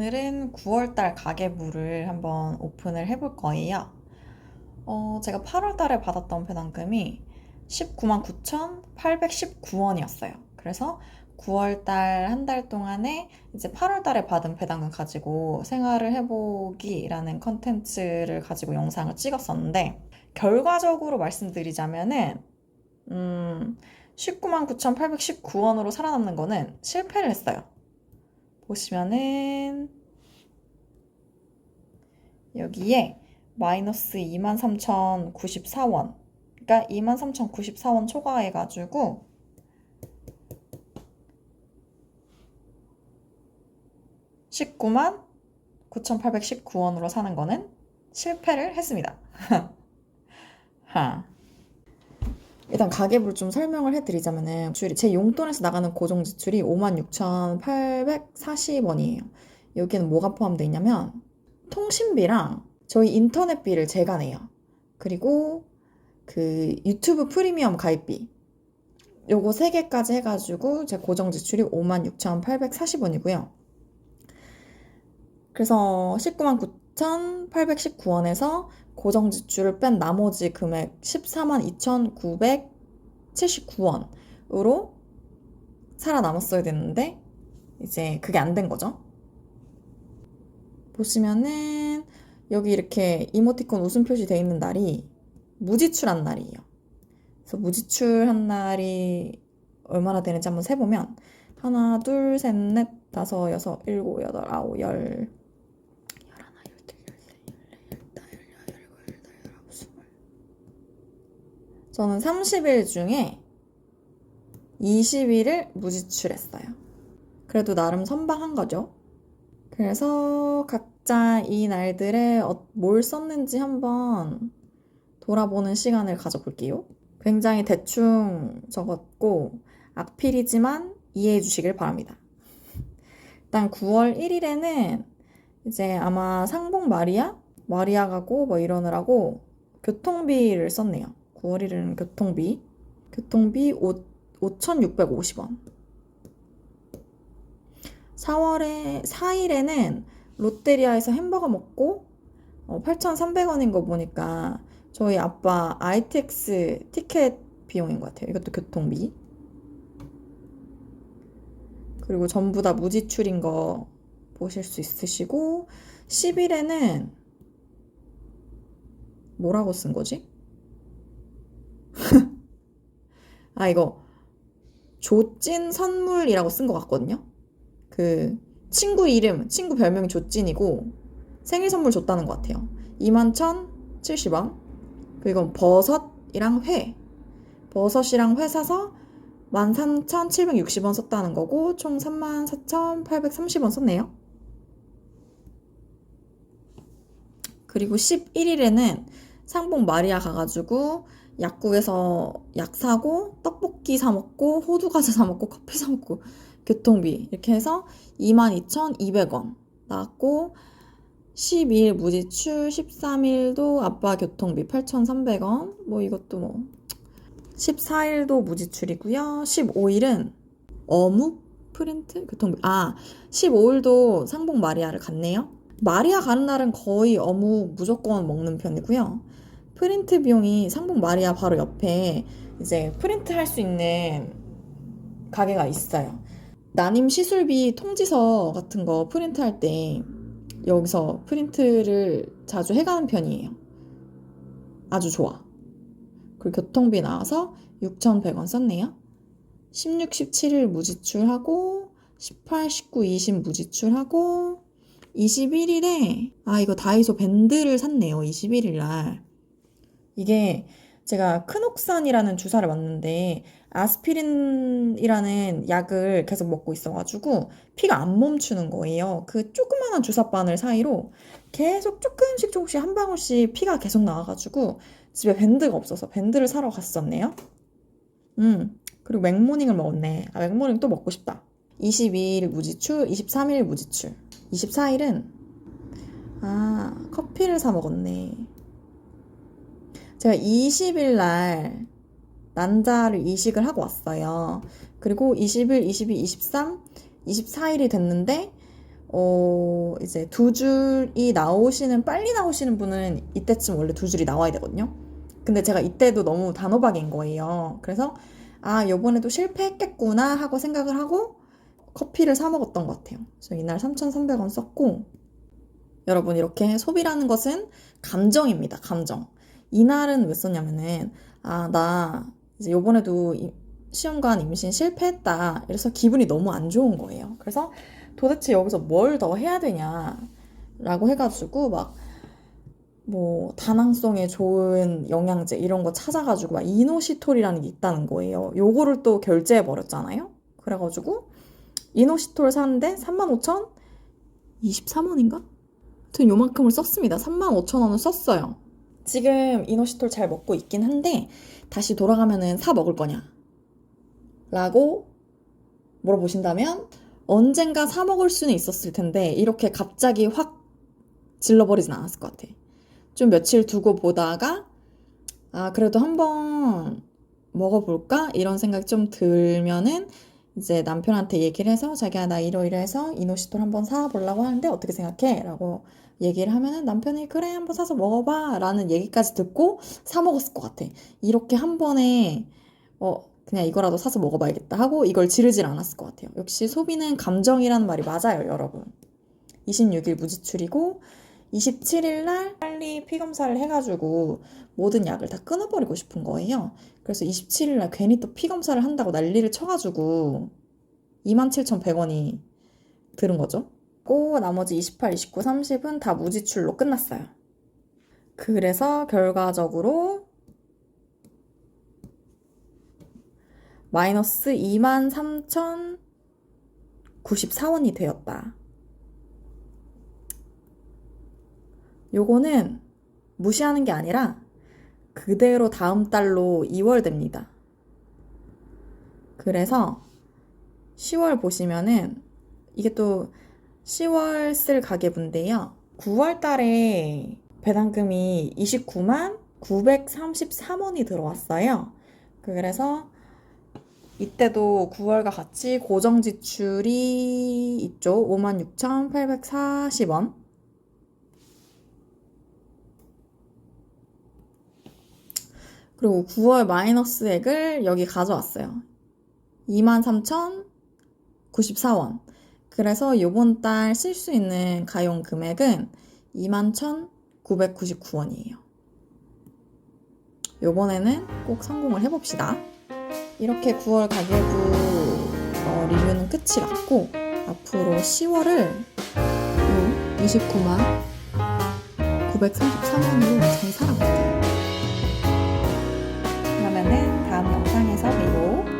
오늘은 9월달 가계부를 한번 오픈을 해볼 거예요. 어, 제가 8월달에 받았던 배당금이 19만 9,819원이었어요. 그래서 9월달 한 달 동안에 이제 8월달에 받은 배당금 가지고 생활을 해보기라는 컨텐츠를 가지고 영상을 찍었었는데 결과적으로 말씀드리자면은 음, 19만 9,819원으로 살아남는 거는 실패를 했어요. 보시면은 여기에 마이너스 23,094원 그러니까 23,094원 초과해가지고 (19만 9,819원으로) 사는 거는 실패를 했습니다. 하. 일단 가계부를 좀 설명을 해드리자면은 제 용돈에서 나가는 고정 지출이 56,840원이에요. 여기는 뭐가 포함되어 있냐면 통신비랑 저희 인터넷비를 제가 내요. 그리고 그 유튜브 프리미엄 가입비 요거 세 개까지 해가지고 제 고정 지출이 56,840원이고요. 그래서 19만 9,819원에서 고정 지출을 뺀 나머지 금액 14만 2,979원으로 살아남았어야 됐는데 이제 그게 안 된 거죠. 보시면은 여기 이렇게 이모티콘 웃음 표시 돼 있는 날이 무지출한 날이에요. 그래서 무지출한 날이 얼마나 되는지 한번 세보면 하나, 둘, 셋, 넷, 다섯, 여섯, 일곱, 여덟, 아홉, 열 저는 30일 중에 20일을 무지출했어요. 그래도 나름 선방한 거죠. 그래서 각자 이 날들에 어- 뭘 썼는지 한번 돌아보는 시간을 가져볼게요. 굉장히 대충 적었고 악필이지만 이해해 주시길 바랍니다. 일단 9월 1일에는 이제 아마 상봉 마리아? 마리아 가고 뭐 이러느라고 교통비를 썼네요. 9월 1일은 교통비. 교통비 5, 5,650원. 4월에, 4일에는 롯데리아에서 햄버거 먹고 어, 8,300원인 거 보니까 저희 아빠 ITX 티켓 비용인 것 같아요. 이것도 교통비. 그리고 전부 다 무지출인 거 보실 수 있으시고 10일에는 뭐라고 쓴 거지? 아, 이거 조찐 선물이라고 쓴 것 같거든요. 그 친구 이름, 친구 별명이 조찐이고 생일 선물 줬다는 것 같아요. 21,070원. 그리고 버섯이랑 회. 버섯이랑 회 사서 13,760원 썼다는 거고 총 34,830원 썼네요. 그리고 11일에는 상봉 마리아 가가지고 약국에서 약 사고 떡볶이 사 먹고 호두 과자 사 먹고 커피 사 먹고 교통비. 이렇게 해서 22,200원 나왔고 12일 무지출 13일도 아빠 교통비 8,300원. 뭐 이것도 뭐. 14일도 무지출이고요. 15일은 어묵 프린트 교통비. 아 15일도 상봉 마리아를 갔네요. 마리아 가는 날은 거의 어묵 무조건 먹는 편이고요 프린트 비용이 상봉 마리아 바로 옆에 이제 프린트 할 수 있는 가게가 있어요. 난임 시술비 통지서 같은 거 프린트 할 때 여기서 프린트를 자주 해가는 편이에요. 아주 좋아. 그리고 교통비 나와서 6,100원 썼네요. 16, 17일 무지출하고 18, 19, 20 무지출하고 21일에 아 이거 다이소 밴드를 샀네요. 21일 날. 이게 제가 크녹산이라는 주사를 맞는데 아스피린이라는 약을 계속 먹고 있어가지고 피가 안 멈추는 거예요. 그 조그마한 주사바늘 사이로 계속 조금씩 조금씩 한 방울씩 피가 계속 나와가지고 집에 밴드가 없어서 밴드를 사러 갔었네요. 음, 그리고 맥모닝을 먹었네. 아, 맥모닝 또 먹고 싶다. 22일 무지출, 23일 무지출. 24일은 아, 커피를 사 먹었네. 제가 20일 날 난자를 이식을 하고 왔어요. 그리고 20일, 22, 23, 24일이 됐는데 어, 이제 두 줄이 나오시는, 빨리 나오시는 분은 이때쯤 원래 두 줄이 나와야 되거든요. 근데 제가 이때도 너무 단호박인 거예요. 그래서, 아, 요번에도 실패했겠구나 하고 생각을 하고 커피를 사 먹었던 것 같아요. 그래서 이날 3,300원 썼고, 여러분, 이렇게 소비라는 것은 감정입니다. 감정. 이날은 왜 썼냐면은, 아, 나 이제 요번에도 이- 시험관 임신 실패했다. 이래서 기분이 너무 안 좋은 거예요. 그래서 도대체 여기서 뭘 더 해야 되냐라고 해가지고 막 뭐 다낭성에 좋은 영양제 이런 거 찾아가지고 막 이노시톨이라는 게 있다는 거예요. 요거를 또 결제해 버렸잖아요. 그래가지고 이노시톨 샀는데 35,023원인가? 하여튼 요만큼을 썼습니다. 35,000원을 썼어요. 지금 이노시톨 잘 먹고 있긴 한데 다시 돌아가면은 사 먹을 거냐? 라고 물어보신다면 언젠가 사 먹을 수는 있었을 텐데 이렇게 갑자기 확 질러버리진 않았을 것 같아. 좀 며칠 두고 보다가 아 그래도 한번 먹어볼까 이런 생각이 좀 들면은 이제 남편한테 얘기를 해서 자기야 나 이러이러해서 이노시톨 한번 사보려고 하는데 어떻게 생각해? 라고 얘기를 하면은 남편이 그래 한번 사서 먹어봐 라는 얘기까지 듣고 사 먹었을 것 같아. 이렇게 한 번에 어 그냥 이거라도 사서 먹어봐야겠다 하고 이걸 지르질 않았을 것 같아요. 역시 소비는 감정이라는 말이 맞아요, 여러분. 26일 무지출이고 27일 날 빨리 피 검사를 해가지고 모든 약을 다 끊어버리고 싶은 거예요. 그래서 27일 날 괜히 또 피 검사를 한다고 난리를 쳐가지고 27,100원이 들은 거죠. 고 나머지 28, 29, 30은 다 무지출로 끝났어요. 그래서 결과적으로 마이너스 23,094원이 되었다. 요거는 무시하는 게 아니라 그대로 다음 달로 2월 됩니다. 그래서 10월 보시면은 이게 또 10월 쓸 가계부인데요. 9월 달에 배당금이 29만 933원이 들어왔어요. 그래서 이때도 9월과 같이 고정 지출이 있죠. 56,840원. 그리고 9월 마이너스액을 여기 가져왔어요. 23,094원. 그래서 이번 달 쓸 수 있는 가용 금액은 21,999원이에요. 요번에는 꼭 성공을 해봅시다. 이렇게 9월 가계부 어, 리뷰는 끝이 났고 앞으로 10월을 요 29만 933원으로 잘 살아볼게요. 다음 영상에서 봬요.